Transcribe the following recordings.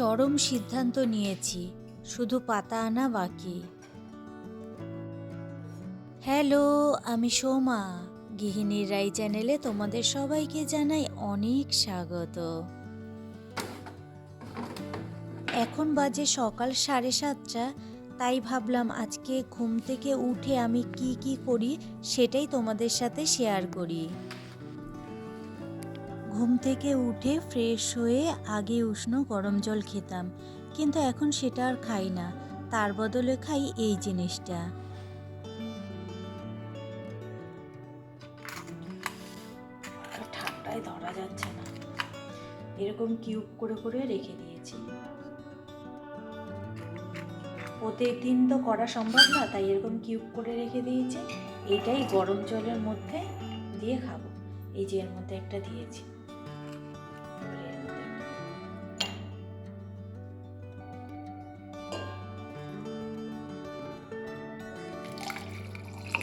চরম সিদ্ধান্ত নিয়েছি, শুধু পাতা আনা বাকি। হ্যালো, আমি সোমা, গৃহিণীর রাই চ্যানেলে তোমাদের সবাইকে জানাই অনেক স্বাগত। এখন বাজে সকাল সাড়ে সাতটা, তাই ভাবলাম আজকে ঘুম থেকে উঠে আমি কি কি করি সেটাই তোমাদের সাথে শেয়ার করি। ঘুম থেকে উঠে ফ্রেশ হয়ে আগে উষ্ণ গরম জল খেতাম, কিন্তু এখন সেটা আর খাই না। তার বদলে খাই এই জিনিসটা। ঠান্ডায় ধরা যাচ্ছে না। এরকম কিউব করে করে রেখে দিয়েছি। প্রতিদিন তো করা সম্ভব না, তাই এরকম কিউব করে রেখে দিয়েছি। এটাই গরম জলের মধ্যে দিয়ে খাব। এই যে এর মধ্যে একটা দিয়েছি।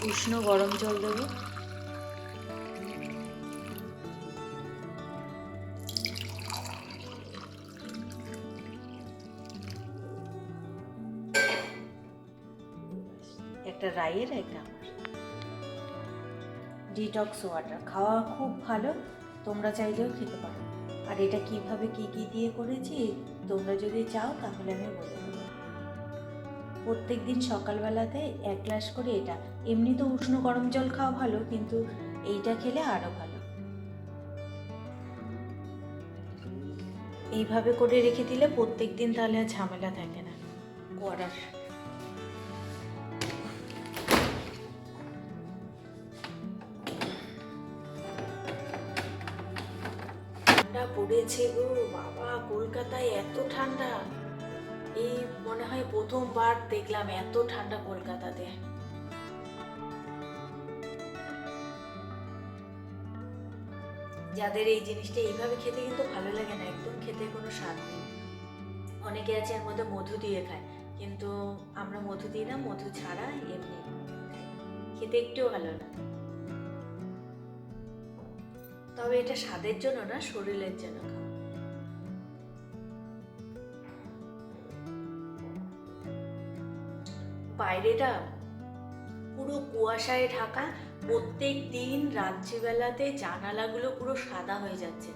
উষ্ণ গরম জল দেবো। একটা রাইয়ের একটা ডিটক্স ওয়াটার খাওয়া খুব ভালো, তোমরা চাইলেও খেতে পারো। আর এটা কীভাবে, কি কি দিয়ে করেছি, তোমরা যদি চাও, তাহলে আমি বলে প্রত্যেক দিন সকালবেলাতে এক গ্লাস করে এটা। এমনি তো উষ্ণ গরম জল খাওয়া ভালো, কিন্তু এইটা খেলে আরও ভালো। এইভাবে করে রেখে দিলে প্রত্যেক দিন তাহলে আর ঝামেলা থাকে না। করার। ঠান্ডা পড়েছে গো, বাবা, কলকাতায় এত ঠান্ডা। এই মনে হয় প্রথমবার দেখলাম এত ঠান্ডা কলকাতাতে। যাদের এই জিনিসটা এইভাবে খেতে কিন্তু ভালো লাগে না, একদম খেতে কোনো স্বাদ নেই। অনেকে আছে এর মধ্যে মধু দিয়ে খায়, কিন্তু আমরা মধু দিই না, মধু ছাড়া এমনি খেতে একটুও ভালো না। তবে এটা স্বাদের জন্য না, শরীরের জন্য বাইরেটা পুরো কুয়াশায় ঢাকা, প্রত্যেক দিন রাত্রিবেলাতে জানালাগুলো পুরো সাদা হয়ে যাচ্ছে।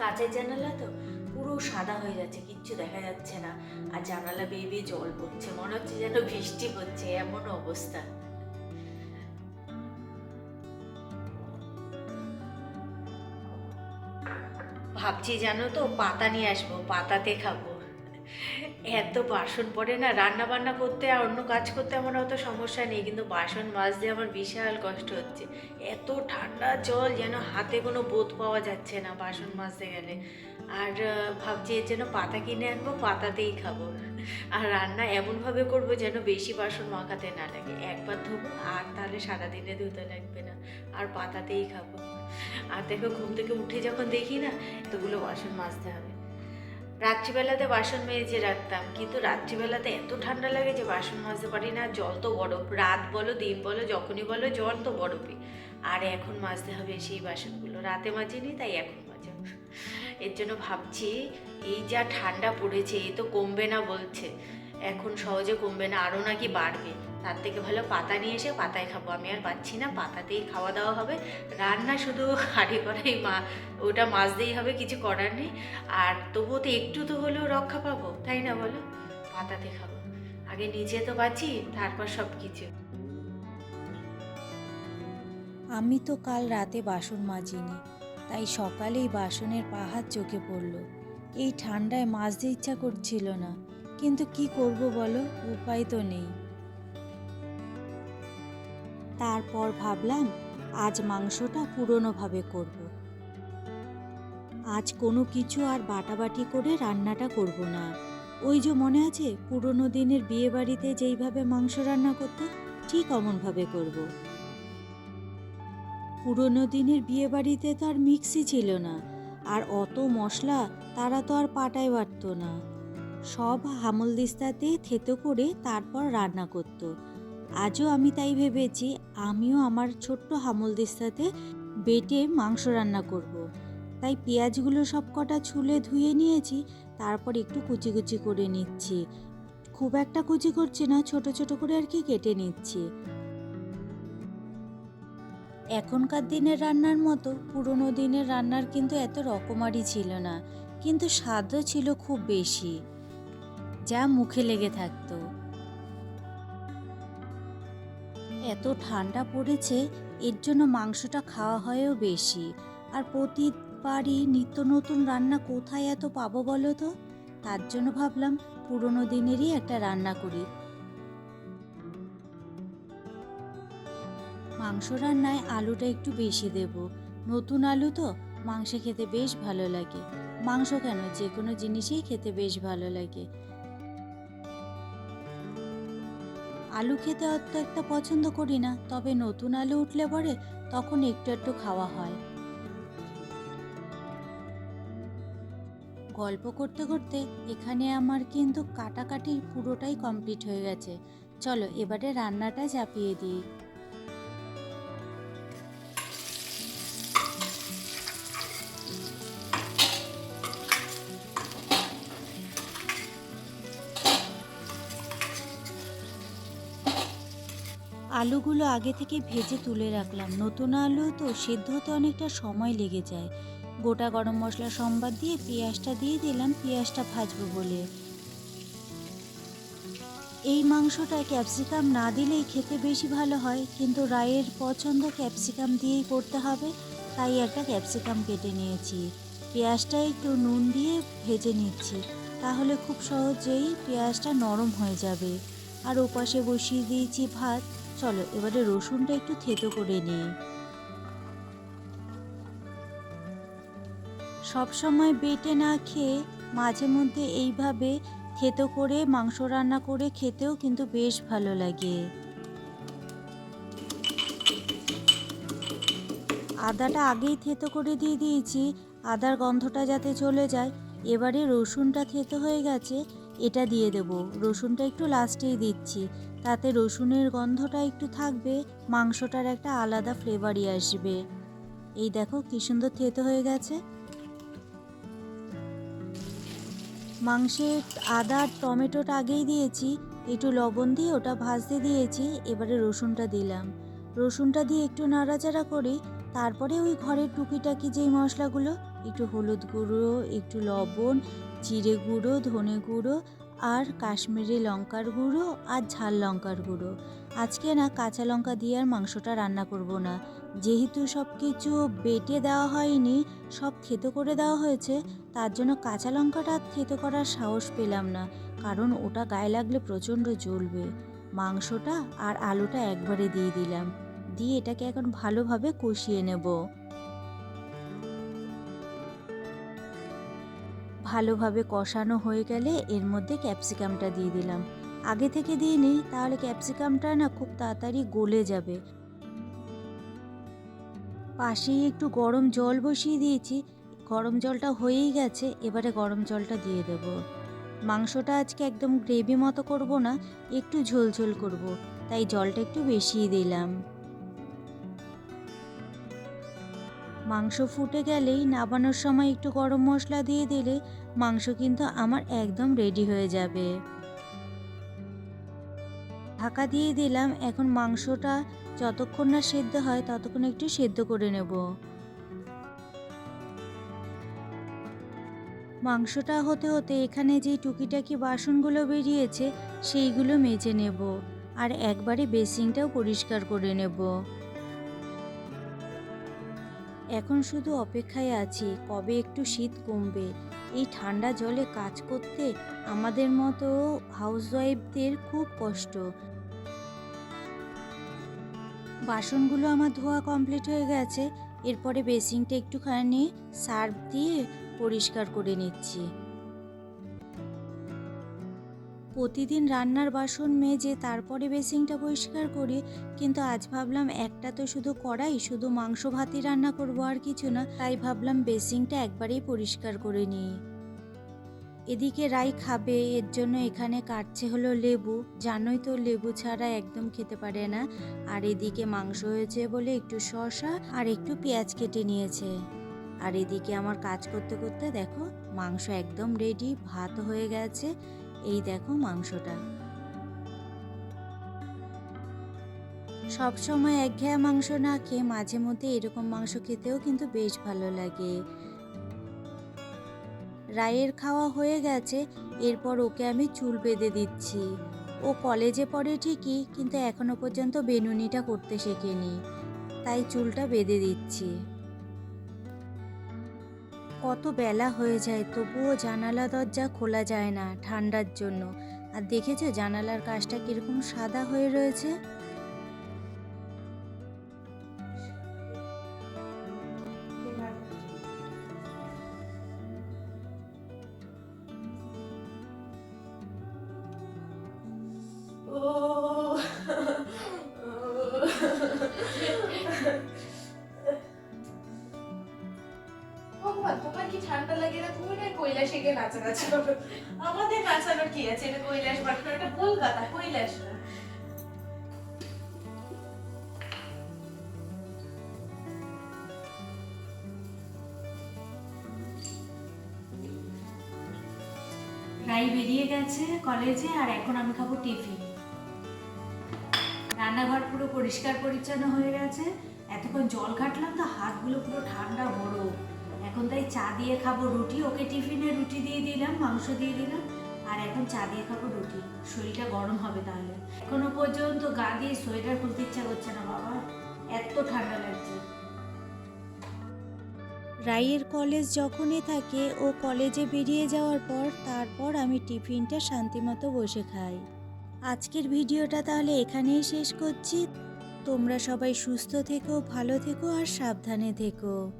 কাঁচের জানালা তো পুরো সাদা হয়ে যাচ্ছে, কিচ্ছু দেখা যাচ্ছে না। আর জানালা বেয়ে বেয়ে জল পড়ছে, মনে হচ্ছে যেন বৃষ্টি হচ্ছে, এমন অবস্থা। ভাবছি জানো তো, পাতা নিয়ে আসব, পাতাতে খাব। এত বাসন পড়ে না রান্না বান্না করতে আর অন্য কাজ করতে আমার অত সমস্যা নেই, কিন্তু বাসন মাজতে আমার বিশাল কষ্ট হচ্ছে। এত ঠান্ডা জল যেন হাতে কোনো বোধ পাওয়া যাচ্ছে না বাসন মাজতে গেলে। আর ভাবছি এর জন্য পাতা কিনে আনব, পাতাতেই খাব। আর রান্না এমনভাবে করব যেন বেশি বাসন মাখাতে না লাগে। একবার ধোবো, আর তাহলে সারাদিনে ধুতে লাগবে না। আর পাতাতেই খাব। আর দেখো, ঘুম থেকে উঠে যখন দেখি না, এতগুলো বাসন মাজতে হবে। রাত্রিবেলাতে বাসন মেজে রাখতাম। কিন্তু রাত্রিবেলাতে এত ঠান্ডা লাগে যে বাসন মাজতে পারি না, জল তো বরফ রাত বলো, দিন বলো, যখনই বলো জল তো বরফই। আর এখন মাজতে হবে সেই বাসনগুলো। রাতে মাজিনি, তাই এখন মাজা এর জন্য ভাবছি, এই যা ঠান্ডা পড়েছে, এই তো কমবে না বলছে। এখন সহজে কমবে না, আরও নাকি বাড়বে। তার থেকে ভালো পাতা নিয়ে এসে পাতায় খাব। আমি আর পাচ্ছি না, পাতাতেই খাওয়া দাওয়া হবে। রান্না শুধু হাঁড়ি করাই মা, ওটা মাজতেই হবে, কিছু করার নেই। আর তবুও তো একটু তো হলেও রক্ষা পাবো, তাই না বলো? পাতাতে খাব। আগে নিজে তো বাঁচি, তারপর সব কিছু আমি তো কাল রাতে বাসন মাজিনি, তাই সকালেই বাসনের পাহাড় চোখে পড়ল। এই ঠান্ডায় মাজতে ইচ্ছা করছিল না। কিন্তু কি করব বলো? উপায় তো নেই। তারপর ভাবলাম, আজ মাংসটা পুরনোভাবে করব। আজ কোনো কিছু আর বাটাবাটি করে রান্নাটা করব না। ওই যে মনে আছে, পুরনো দিনের বিয়ে বাড়িতে যেইভাবে মাংস রান্না করতো, ঠিক অমনভাবে করব। পুরনো দিনের বিয়ে বাড়িতে তো আর মিক্সি ছিল না। আর অত মশলা তারা তো আর পাটায় বাটতো না। সব হামলদিস্তাতে থেতো করে তারপর রান্না করত। আজও আমি তাই ভেবেছি, আমিও আমার ছোট্ট হামলদিস্তাতে বেটে মাংস রান্না করব। তাই পেঁয়াজগুলো সব কটা ছুলে ধুয়ে নিয়েছি, তারপর একটু কুচি কুচি করে নিচ্ছি খুব একটা কুচি করছি না, ছোট ছোট করে আর কি কেটে নিচ্ছি এখনকার দিনের রান্নার মতো পুরনো দিনের রান্নার কিন্তু এত রকমারি ছিল না, কিন্তু স্বাদও ছিল খুব বেশি যা মুখে লেগে থাকতো। এত ঠান্ডা পড়েছে, এর জন্য মাংসটা খাওয়া হয়ও বেশি। আর প্রতিবারই নিত্য নতুন রান্না কোথায় এত পাবো বলো তো? তার জন্য ভাবলাম পুরনো দিনেরই একটা রান্না করি। মাংস রান্নায় আলুটা একটু বেশি দেব। নতুন আলু তো, মাংস খেতে বেশ ভালো লাগে। মাংস কেন? যে কোনো জিনিসই খেতে বেশ ভালো লাগে। আলু খেতে অত একটা পছন্দ করি না, তবে নতুন আলু উঠলে পরে তখন একটু একটু খাওয়া হয়। গল্প করতে করতে এখানে আমার কিন্তু কাটাকাটি পুরোটাই কমপ্লিট হয়ে গেছে। চলো এবারে রান্নাটা চাপিয়ে দিই। আলুগুলো আগে থেকে ভেজে তুলে রাখলাম। নতুন আলু তো সেদ্ধ হতে অনেকটা সময় লেগে যায়। গোটা গরম মশলা, সম্বাদ দিয়ে পেঁয়াজটা দিয়ে দিলাম। পেঁয়াজটা ভাজবো বলে। এই মাংসটা ক্যাপসিকাম না দিলেই খেতে বেশি ভালো হয়। কিন্তু রায়ের পছন্দ ক্যাপসিকাম দিয়েই করতে হবে। তাই একটা ক্যাপসিকাম কেটে নিয়েছি। পেঁয়াজটা একটু নুন দিয়ে ভেজে নিচ্ছি। তাহলে খুব সহজেই পেঁয়াজটা নরম হয়ে যাবে। আর ওপাশে বসিয়ে দিয়েছি ভাত। চলো, এবারে রসুনটা একটু থেতো করে নিই। সব সময় বেটে না খেয়ে মাঝে মধ্যে এইভাবে থেতো করে, মাংস রান্না করে খেতেও কিন্তু বেশ ভালো লাগে। আদাটা আগেই থেতো করে দিয়ে দিয়েছি, আদার গন্ধটা যাতে চলে যায়। এবারে রসুনটা থেতো হয়ে গেছে এটা দিয়ে দেব। রসুনটা একটু লাস্টেই দিচ্ছি। তাতে রসুনের গন্ধটা একটু থাকবে, মাংসটার একটা আলাদা ফ্লেভারই আসবে। এই দেখো কি সুন্দর থেতো হয়ে গেছে। মাংসে আদা আর টমেটোটা আগেই দিয়েছি, একটু লবণ দিয়ে ওটা ভাজতে দিয়েছি, এবারে রসুনটা দিলাম। রসুনটা দিয়ে একটু নাড়াচাড়া করি, তারপরে ওই ঘরের টুকিটাকি যেই মশলাগুলো একটু হলুদ গুঁড়ো, একটু লবণ, জিরে গুঁড়ো, ধনে গুঁড়ো আর কাশ্মীরি লঙ্কার গুঁড়ো আর ঝাল লঙ্কার গুঁড়ো। আজকে না কাঁচা লঙ্কা দিয়ে আর মাংসটা রান্না করব না। যেহেতু সব কিছু বেটে দেওয়া হয়নি, সব থেতো করে দেওয়া হয়েছে, তার জন্য কাঁচা লঙ্কাটা থেতো করার সাহস পেলাম না, কারণ ওটা গায়ে লাগলে প্রচণ্ড জ্বলবে। মাংসটা আর আলুটা একবারে দিয়ে দিলাম। দিয়ে এটাকে এখন ভালোভাবে কষিয়ে নেব। ভালোভাবে কষানো হয়ে গেলে এর মধ্যে ক্যাপসিকামটা দিয়ে দিলাম। আগে থেকে দিয়ে নিই, তাহলে ক্যাপসিকামটা না খুব তাড়াতাড়ি গলে যাবে। পাশেই একটু গরম জল বসিয়ে দিয়েছি। গরম জলটা হয়েই গেছে, এবারে গরম জলটা দিয়ে দেব। মাংসটা আজকে একদম গ্রেভি মতো করব না, একটু ঝোল ঝোল করব, তাই জলটা একটু বেশিই দিলাম। মাংস ফুটে গেলেই নাবানোর সময় একটু গরম মশলা দিয়ে দিলে মাংস কিন্তু আমার একদম রেডি হয়ে যাবে। ঢাকা দিয়ে দিলাম, এখন মাংসটা যতক্ষণ না সেদ্ধ হয় ততক্ষণ একটু সেদ্ধ করে নেব। মাংসটা হতে হতে এখানে যে টুকিটাকি বাসনগুলো বেরিয়েছে সেইগুলো মেজে নেব আর একবারে বেসিংটাও পরিষ্কার করে নেব। এখন শুধু অপেক্ষায় আছি, কবে একটু শীত কমবে। এই ঠান্ডা জলে কাজ করতে আমাদের মতো হাউসওয়াইফদের খুব কষ্ট। বাসনগুলো আমার ধোয়া কমপ্লিট হয়ে গেছে, এরপরে বেসিংটা একটুখানি সার্ফ দিয়ে পরিষ্কার করে নিচ্ছি। প্রতিদিন রান্নার বাসন মেজে তারপরে বেসিংটা পরিষ্কার করি, কিন্তু আজ ভাবলাম একটা তো শুধু কড়াই, শুধু মাংস ভাতই রান্না করব আর কিছু না, তাই ভাবলাম বেসিংটা একবারেই পরিষ্কার করে নিই। এদিকে রাই খাবে, এর জন্য এখানে কাটছে হলো লেবু, জানোই তো লেবু ছাড়া একদম খেতে পারে না। আর এদিকে মাংস হয়েছে বলে একটু শসা আর একটু পেঁয়াজ কেটে নিয়েছে। আর এদিকে আমার কাজ করতে করতে দেখো, মাংস একদম রেডি ভাত হয়ে গেছে। এই দেখো মাংসটা। সব সময় একঘেয়া মাংস না খেয়ে মাঝে মধ্যে এরকম মাংস খেতেও কিন্তু বেশ ভালো লাগে। রায়ের খাওয়া হয়ে গেছে, এরপর ওকে আমি চুল বেঁধে দিচ্ছি। ও কলেজে পড়ে ঠিকই, কিন্তু এখনও পর্যন্ত বেনুনিটা করতে শেখেনি, তাই চুলটা বেঁধে দিচ্ছি। কত বেলা হয়ে যায়, তবুও জানালা দরজা খোলা যায় না ঠান্ডার জন্য। আর দেখেছ জানালার কাজটা কীরকম সাদা হয়ে রয়েছে? ভগবান করো আমাদের নাচানোর কি আছে? এটা কৈলাস এটা কলকাতা, কৈলাস। বেরিয়ে গেছে কলেজে আর এখন আমি খাব টিফিন। রান্নাঘর পুরো পরিষ্কার পরিচ্ছন্ন হয়ে গেছে। এতক্ষণ জল ঘাটলাম তো হাতগুলো পুরো ঠান্ডা বরফ এখন তাই চা দিয়ে খাব রুটি। ওকে টিফিনে রুটি দিয়ে দিলাম, মাংস দিয়ে দিলাম। আর এখন চা দিয়ে খাব রুটি। শরীরটা গরম হবে তাহলে। এখনও পর্যন্ত গা দিয়ে সোয়েটার খুলতে ইচ্ছা করছে না বাবা। এত ঠান্ডা লাগছে। রাইয়ের কলেজ যখনই থাকে, ও কলেজে বেরিয়ে যাওয়ার পর তারপর আমি টিফিনটা শান্তিমতো বসে খাই। আজকের ভিডিওটা তাহলে এখানেই শেষ করছি। তোমরা সবাই সুস্থ থেকো, ভালো থেকো আর সাবধানে থেকো।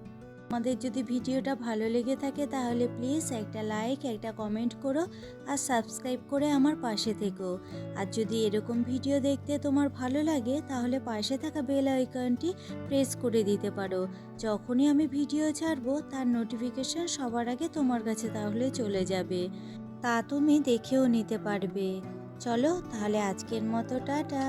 আমাদের যদি ভিডিওটা ভালো লেগে থাকে তাহলে প্লিজ একটা লাইক, একটা কমেন্ট করো আর সাবস্ক্রাইব করে আমার পাশে থেকো। আর যদি এরকম ভিডিও দেখতে তোমার ভালো লাগে তাহলে পাশে থাকা বেল আইকনটি প্রেস করে দিতে পারো। যখনই আমি ভিডিও ছাড়বো তার নোটিফিকেশন সবার আগে তোমার কাছে তাহলে চলে যাবে। তা তুমি দেখেও নিতে পারবে। চলো তাহলে আজকের মতো, টাটা।